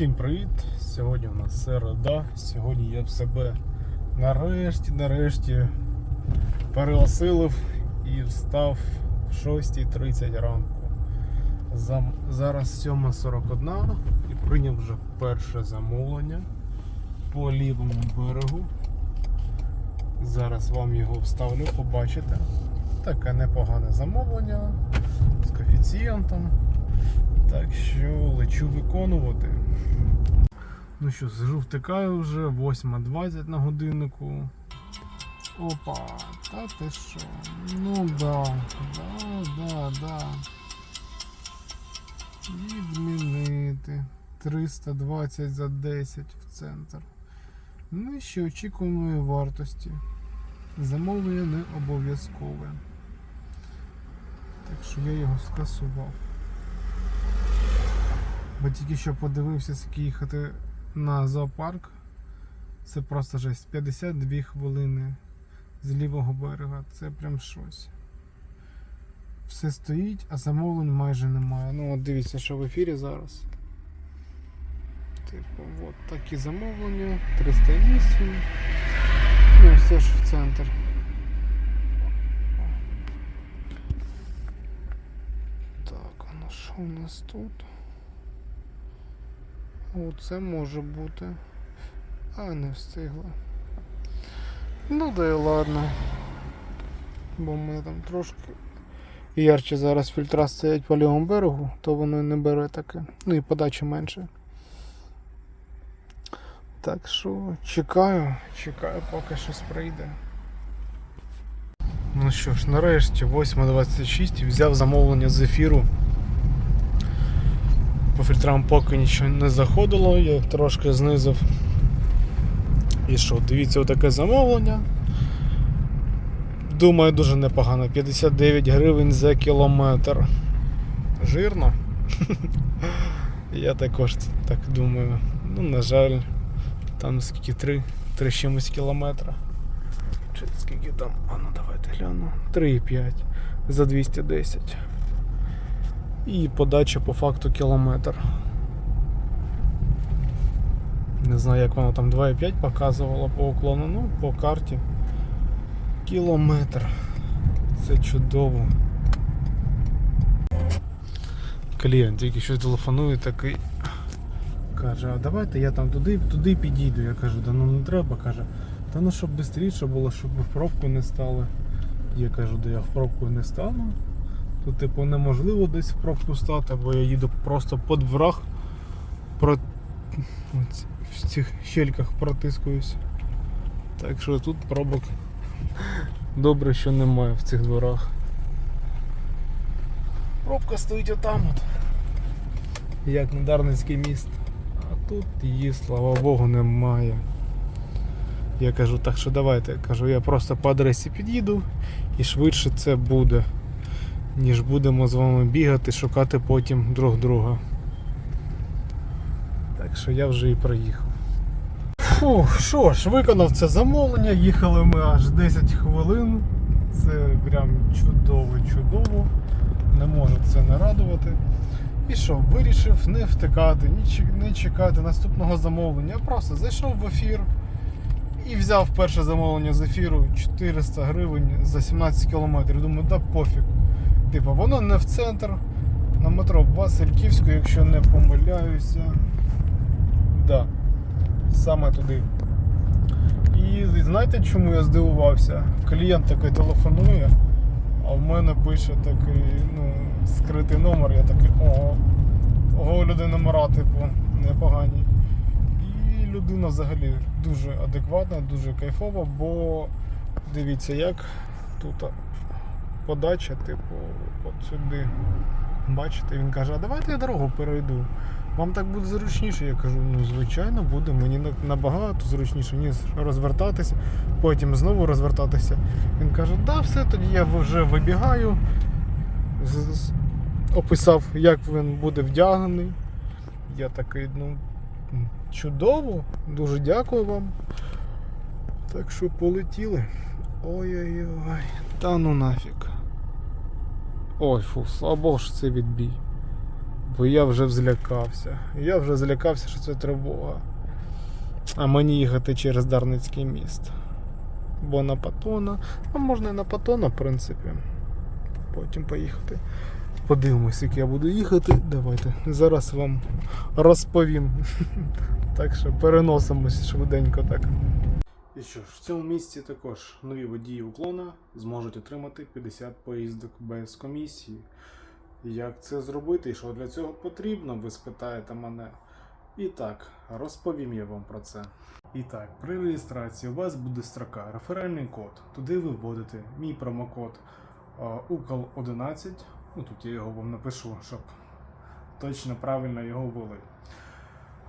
Всім привіт! Сьогодні у нас середа. Сьогодні я в себе нарешті, нарешті переосилив і встав в 6.30 ранку. Зараз 7.41 і прийняв вже перше замовлення по лівому берегу. Зараз вам його вставлю, побачите. Таке непогане замовлення з коефіцієнтом. Так що лечу виконувати. Ну що, сижу, втикаю вже, 8.20 на годиннику. Опа, та ти що? Ну да, да, да, да. Відмінити. 320 за 10 в центр. Нижче очікуваної вартості. Замовлення не обов'язкове. Так що я його скасував. Бо тільки що подивився, скільки їхати на зоопарк. Це просто жесть. 52 хвилини з лівого берега. Це прям щось. Все стоїть, а замовлень майже немає. Ну от дивіться, що в ефірі зараз. Типу, от такі замовлення. 308. Ну, все ж в центр. Так, а ну що у нас тут? О, це може бути. А, не встигла. Ну да і ладно. Бо ми там трошки ярче зараз фільтра стоять по лівому берегу, то воно не бере таке. Ну і подачі менше. Так що чекаю, чекаю, поки щось прийде. Ну що ж, нарешті 8.26 взяв замовлення з ефіру. Фільтрам поки нічого не заходило, я їх трошки знизив. І що, дивіться, отаке замовлення. Думаю, дуже непогано. 59 гривень за кілометр. Жирно. Я також так думаю. Ну, на жаль, там скільки 3, 3 чимось кілометра. Чи скільки там? А ну давайте гляну. 3,5 за 210 і подача по факту кілометр. Не знаю, як воно там 2,5 показувало по уклону, ну по карті. Кілометр. Це чудово. Клієнт тільки що телефонує такий. Каже, а давайте я там туди, туди підійду. Я кажу, да ну не треба, каже. Та ну щоб швидше було, щоб в пробку не стали. Я кажу, да я в пробку не стану. Тут, типу, неможливо десь в пробку стати, бо я їду просто під враг про... В цих щельках протискуюсь. Так що тут пробок добре, що немає в цих дворах. Пробка стоїть отам от. Як на Дарницький міст. А тут її, слава Богу, немає. Я кажу, так що давайте, кажу, я просто по адресі під'їду і швидше це буде ніж будемо з вами бігати, шукати потім друг друга. Так що я вже і проїхав. Фу, що ж, виконав це замовлення, їхали ми аж 10 хвилин. Це прям чудово, чудово. Не можу це не радувати. І що, вирішив не втикати, не чекати наступного замовлення. Я просто зайшов в ефір і взяв перше замовлення з ефіру 400 гривень за 17 кілометрів. Думаю, да пофіг. Типу, воно не в центр. На метро Васильківську, якщо не помиляюся. Да, саме туди. І знаєте, чому я здивувався? Клієнт такий телефонує, а в мене пише такий ну, скритий номер, я такий, ого, ого, люди номера, типу, непогані. І людина взагалі дуже адекватна, дуже кайфова, бо дивіться, як тут подача, типу, от сюди. Бачите, він каже, а давайте я дорогу перейду. Вам так буде зручніше. Я кажу, ну звичайно буде, мені набагато зручніше, ніж розвертатися, потім знову розвертатися. Він каже, да, все, тоді я вже вибігаю. Описав, як він буде вдягнений. Я такий, ну, чудово, дуже дякую вам. Так що полетіли. Ой-ой-ой. Та ну нафіг. Ой, фу, слава Богу, що це відбій. і я вже злякався. Я вже злякався, що це тривога. А мені їхати через Дарницький міст. Бо на Патона. А можна і на Патона, в принципі. Потім поїхати. Подивимось, як я буду їхати. Давайте зараз вам розповім. Так що переносимось швиденько так. І що ж, в цьому місці також нові водії уклона зможуть отримати 50 поїздок без комісії. Як це зробити і що для цього потрібно, ви спитаєте мене. І так, розповім я вам про це. І так, при реєстрації у вас буде строка реферальний код. Туди ви вводите мій промокод укл 11 Ну тут я його вам напишу, щоб точно правильно його ввели.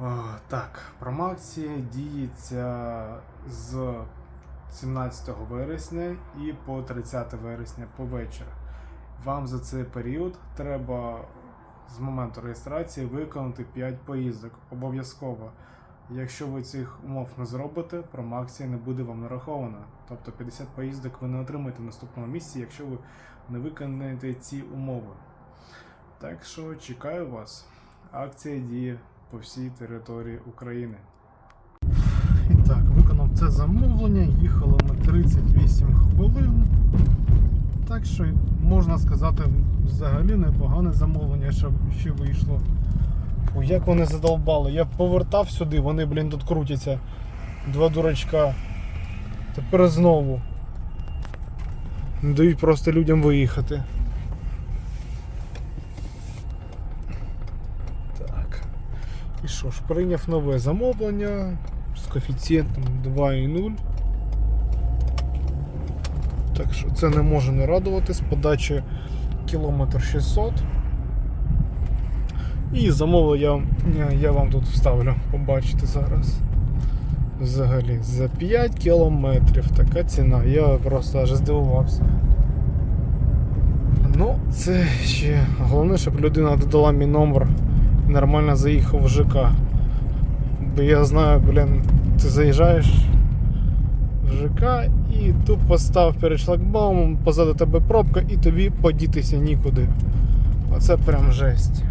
О, так, промоакція діється з 17 вересня і по 30 вересня по вечір. Вам за цей період треба з моменту реєстрації виконати 5 поїздок обов'язково. Якщо ви цих умов не зробите, промоакція не буде вам нарахована. Тобто 50 поїздок ви не отримаєте в наступному місці, якщо ви не виконаєте ці умови. Так що чекаю вас. Акція діє по всій території України. І так, виконав це замовлення. Їхали ми 38 хвилин. Так що можна сказати, взагалі непогане замовлення, що ще вийшло. О, як вони задолбали. Я повертав сюди, вони, блін, тут крутяться. Два дурачка. Тепер знову. Не дають просто людям виїхати. Так. І що ж, прийняв нове замовлення з коефіцієнтом 2,0. Так що це не може не радувати з подачі кілометр 600. І замовлення я, вам тут вставлю, побачите зараз. Взагалі, за 5 кілометрів така ціна. Я просто аж здивувався. Ну, це ще головне, щоб людина додала мій номер нормально заїхав в ЖК. Бо я знаю, блін, ти заїжджаєш в ЖК і тупо став перед шлагбаумом, позаду тебе пробка і тобі подітися нікуди. Оце прям жесть.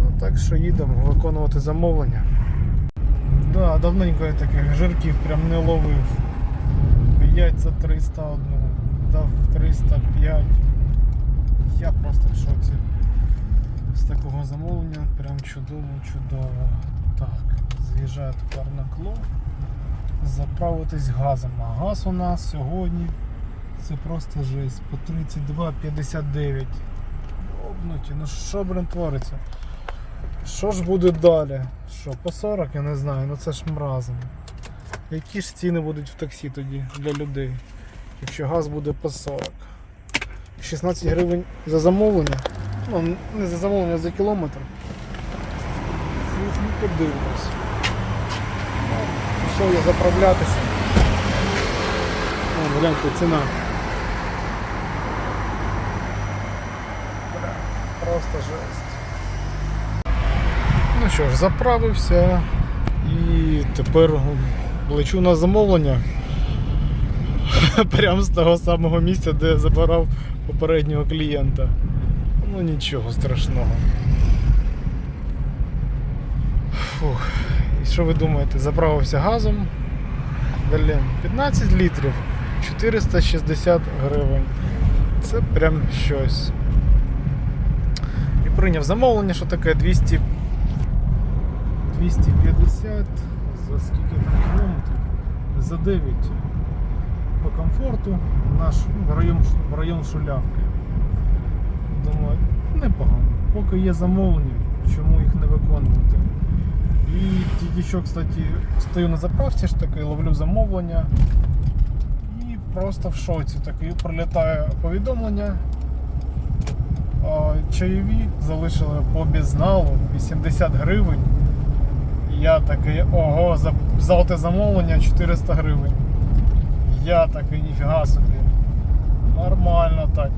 Ну, так що їдемо виконувати замовлення. Да, давненько я таких жирків прям не ловив. 5 за 301, дав 305. Я просто в шоці. З такого замовлення прям чудово, чудово. Так, з'їжджаю тепер на кло. Заправитись газом. А газ у нас сьогодні це просто жесть. По 32,59. Обнуті. Ну що, блин, твориться? Що ж буде далі? Що, по 40, я не знаю, ну це ж мразом. Які ж ціни будуть в таксі тоді для людей, якщо газ буде по 40? 16 гривень за замовлення. Ну, не за замовлення, за кілометр. Фух, ну подивимось. Пішов я заправлятися. О, гляньте, ціна. Просто жесть. Ну що ж, заправився і тепер лечу на замовлення. Прямо з того самого місця, де забирав попереднього клієнта. Ну нічого страшного. Фух. І що ви думаєте? Заправився газом. Блін, 15 літрів, 460 гривень. Це прям щось. І прийняв замовлення, що таке 200 250 за скільки там кілометрів? За 9 по комфорту наш в район, в район Шулявки. Думаю, непогано. Поки є замовлення, чому їх не виконувати. І тільки що, кстати, стою на заправці ж таки, ловлю замовлення. І просто в шоці такий прилітає повідомлення. Чайові залишили по безналу 80 гривень. Я такий, ого, за, за замовлення 400 гривень. Я такий, ніфіга собі. Нормально так.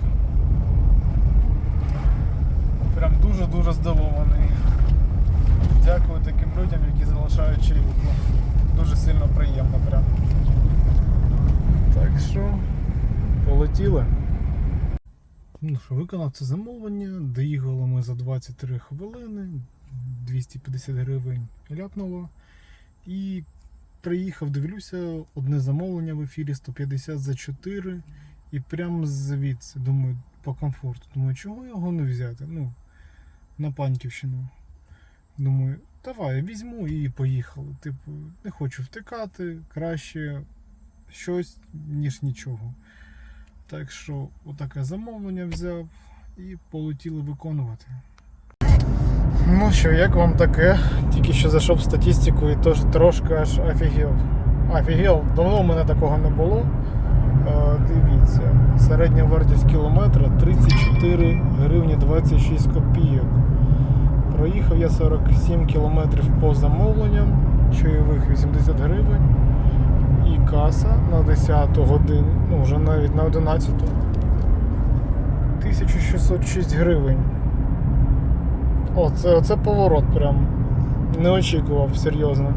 Прям дуже-дуже здивований. Дякую таким людям, які залишають чайову. Дуже сильно приємно прям. Так що, полетіли. ну що, виконав це замовлення, доїхали ми за 23 хвилини, 250 гривень ляпнуло. І приїхав, дивлюся, одне замовлення в ефірі 150 за 4. І прямо звідси, думаю, по комфорту. Думаю, чого його не взяти? Ну, на Паньківщину. Думаю, давай, візьму і поїхали. Типу, не хочу втикати, краще щось, ніж нічого. Так що, отаке замовлення взяв і полетіли виконувати. Ну що, як вам таке? Тільки що зайшов статистику і теж трошки аж офігел. Офігел, давно в мене такого не було. Е, дивіться, середня вартість кілометра 34 гривні 26 копійок. Проїхав я 47 кілометрів по замовленням, чайових 80 гривень. І каса на 10 годину, ну вже навіть на 11 1606 гривень. О, це, оце поворот прям. Не очікував серйозно.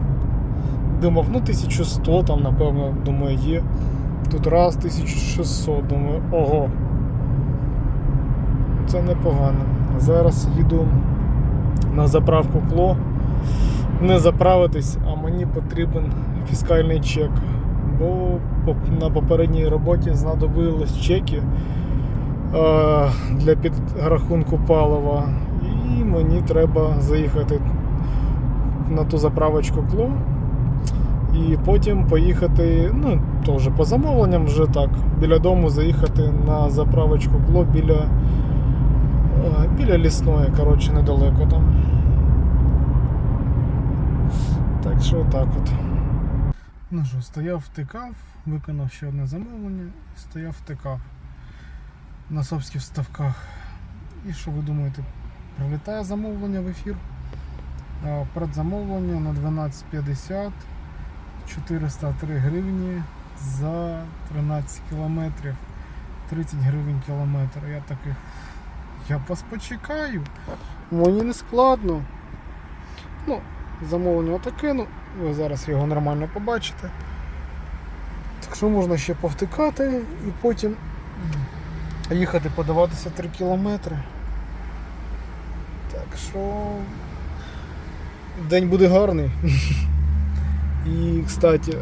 Думав, ну 1100 там, напевно, думаю, є. Тут раз 1600, думаю, ого. Це непогано. Зараз їду на заправку КЛО. Не заправитись, а мені потрібен фіскальний чек. Бо на попередній роботі знадобились чеки е, для підрахунку палива. І мені треба заїхати на ту заправочку КЛО. І потім поїхати, ну, теж по замовленням, вже так, біля дому заїхати на заправочку КЛО біля, біля лісної, коротше, недалеко там. Так що отак от. Ну що, стояв, втикав, виконав ще одне замовлення, і стояв, втикав на совських ставках. І що ви думаєте? Прилітає замовлення в ефір. Предзамовлення на 12.50 403 гривні за 13 кілометрів. 30 гривень кілометр. Я такий. Я вас почекаю. Мені не складно. Ну, замовлення отаке, ну, ви зараз його нормально побачите. Так що можна ще повтикати і потім їхати подаватися 3 кілометри. Так що день буде гарний. І, кстати,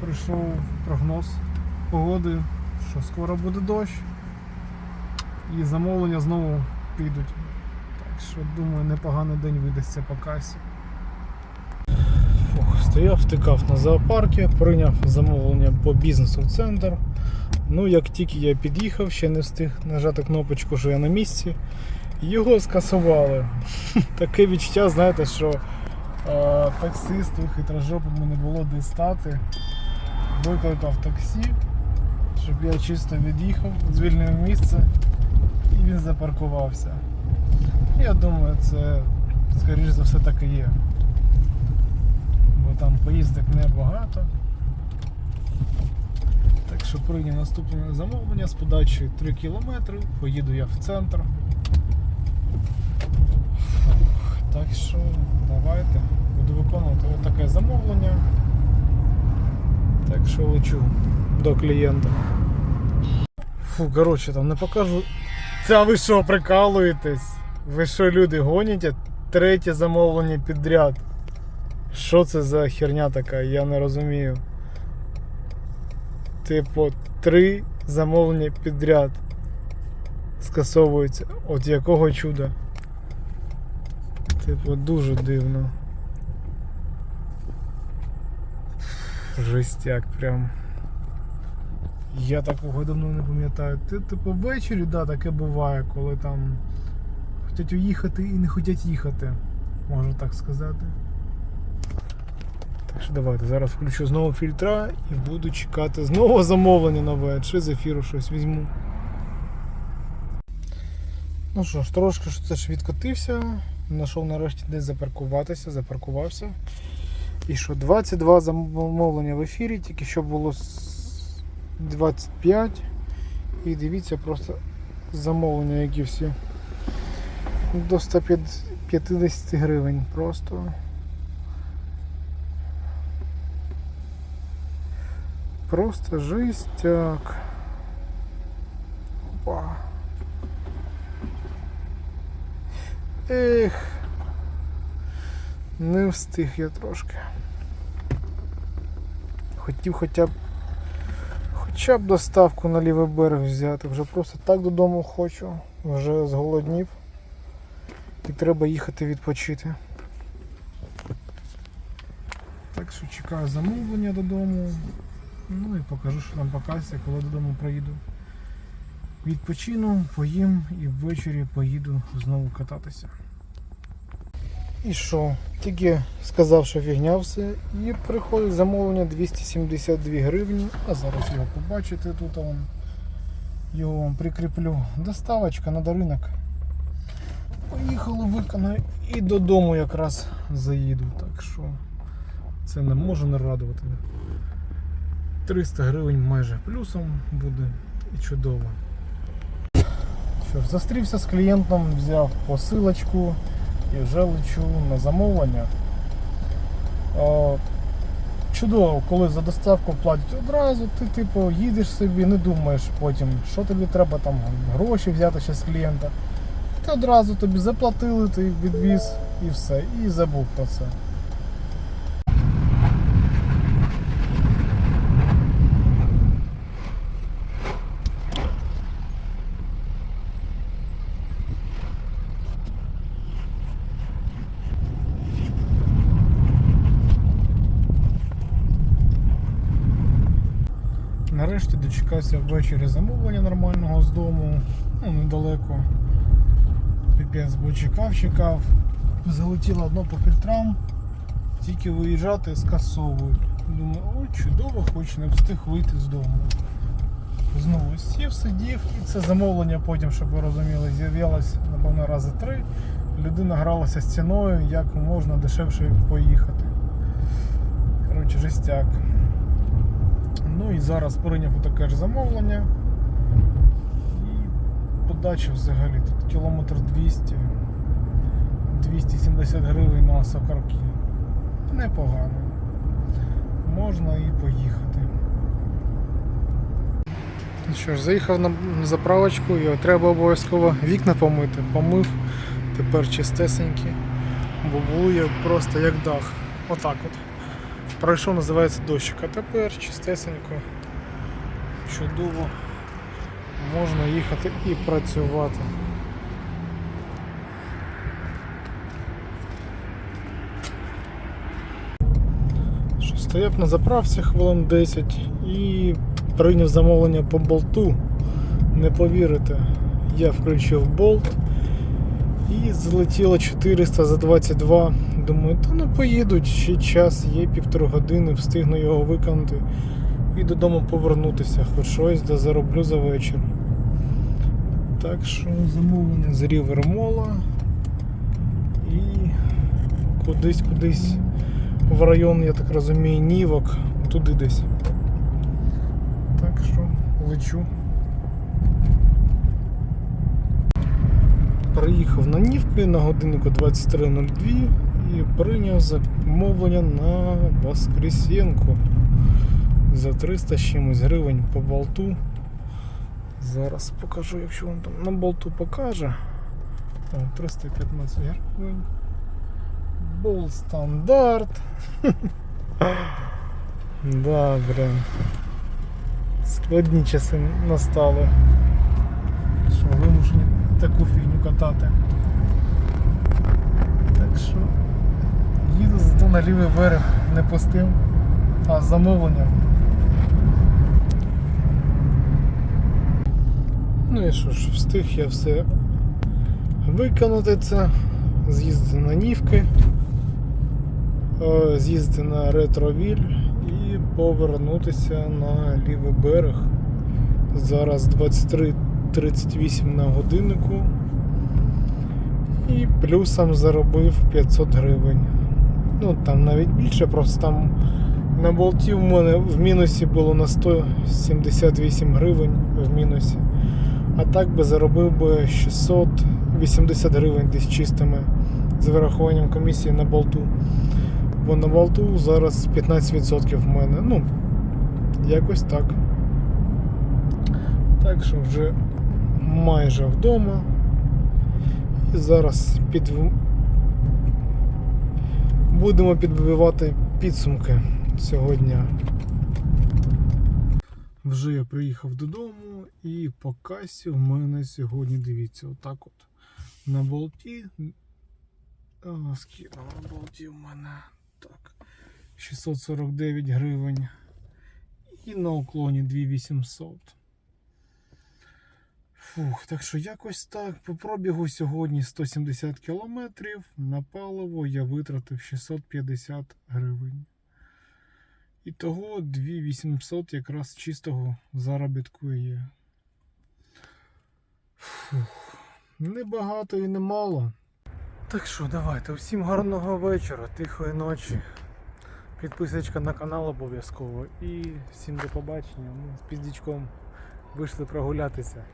прийшов прогноз погоди, що скоро буде дощ. І замовлення знову підуть. Так що думаю, непоганий день видасться по касі. Фух, стояв, втикав на зоопарки, прийняв замовлення по бізнесу в центр. Ну, як тільки я під'їхав, ще не встиг нажати кнопочку, що я на місці. Його скасували. Таке відчуття, знаєте, що е, таксисту хитрожопому не було де стати. Викликав таксі, щоб я чисто від'їхав, звільнив місце він запаркувався. Я думаю, це скоріш за все так і є. Бо там поїздок небагато. Так що прийняв наступне замовлення з подачі 3 км, поїду я в центр. Так що давайте буду виконувати таке замовлення. Так що лечу до клієнта. Фу, коротше, там не покажу. Та ви що, прикалуєтесь? Ви що, люди, гоніте? Третє замовлення підряд. Що це за херня така? Я не розумію. Типу, три замовлення підряд скасовуються. От якого чуда? Типу, дуже дивно. Жестяк прям. Я такого давно не пам'ятаю. Ти, типу, ввечері, да, таке буває, коли там хочуть уїхати і не хочуть їхати. Можна так сказати. Так що давайте зараз включу знову фільтра і буду чекати знову замовлення нове, чи з ефіру щось візьму. Ну що ж, трошки ж це ж відкотився. Знайшов нарешті десь запаркуватися, запаркувався. І що, 22 замовлення в ефірі, тільки що було 25. І дивіться просто замовлення, які всі до 150 гривень просто. Просто жестяк. Опа. Ех. Не встиг я трошки. Хотів хоча б хоча б доставку на лівий берег взяти. Вже просто так додому хочу. Вже зголоднів. І треба їхати відпочити. Так що чекаю замовлення додому. Ну і покажу, що там показується, коли додому приїду. Відпочину, поїм і ввечері поїду знову кататися. І що? Тільки сказав, що фігня і приходить замовлення 272 гривні, а зараз його побачите тут он. Його вам прикріплю. Доставочка на ринок. Поїхали, виконаю і додому якраз заїду. Так що це не може не радувати. 300 гривень майже плюсом буде і чудово. Що ж, зустрівся з клієнтом, взяв посилочку і вже лечу на замовлення. О, чудово, коли за доставку платять одразу, ти типу їдеш собі, не думаєш потім, що тобі треба там гроші взяти ще з клієнта. Ти одразу тобі заплатили, ти відвіз і все, і забув про це. Нарешті дочекався ввечері замовлення нормального з дому, ну недалеко. Піпець, бо чекав, чекав. Залетіло одно по фільтрам, тільки виїжджати скасовують. Думаю, ой, чудово, хоч не встиг вийти з дому. Знову сів, сидів, і це замовлення потім, щоб ви розуміли, з'явилось, напевно, рази три. Людина гралася з ціною, як можна дешевше поїхати. Коротше, жестяк. Ну і зараз прийняв таке ж замовлення. І подача взагалі тут кілометр 200, 270 гривень на сокарки. Непогано. Можна і поїхати. Ну Що ж, заїхав на заправочку і треба обов'язково вікна помити. Помив, тепер чистесенькі, бо були просто як дах. Отак от. Пройшов, називається дощик, а тепер чистесенько, чудово, можна їхати і працювати. Що, Стояв на заправці хвилин 10 і прийняв замовлення по болту. Не повірите, я включив болт і злетіло 400 за 22. Думаю, та ну поїдуть, ще час, є півтори години, встигну його виконати і додому повернутися, хоч щось да зароблю за вечір. Так що замовлення з Рівермола і кудись кудись в район, я так розумію, Нівок, туди десь. Так що лечу. Приїхав на Нівки на годиннику 23.02 і прийняв замовлення на Воскресенку за 300 з чимось гривень по болту. Зараз покажу, якщо він там на болту покаже. О, 315 гривень. Болт стандарт. Да, блин. Складні часи настали. Що вимушені таку фігню катати. Так що їду зато на лівий берег не пустив, а з замовленням. Ну і що ж, встиг я все виконати це, з'їздити на Нівки, е, з'їздити на ретровіль і повернутися на лівий берег. Зараз 23.38 на годиннику. І плюсом заробив 500 гривень. Ну там навіть більше, просто там на болті в мене в мінусі було на 178 гривень в мінусі. А так би заробив би 680 гривень десь чистими з вирахуванням комісії на болту. Бо на болту зараз 15% в мене. Ну, якось так. Так що вже майже вдома. І зараз під... будемо підбивати підсумки цього дня. Вже я приїхав додому і по касі в мене сьогодні, дивіться, отак от на болті. А, скільки на болті в мене? Так. 649 гривень. І на уклоні 2800. Фух, так що якось так. По пробігу сьогодні 170 кілометрів. На паливо я витратив 650 гривень. І того 2800 якраз чистого заробітку є. Фух, не багато і не мало. Так що, давайте, всім гарного вечора, тихої ночі. Підписочка на канал обов'язково. І всім до побачення. Ми з піздічком вийшли прогулятися.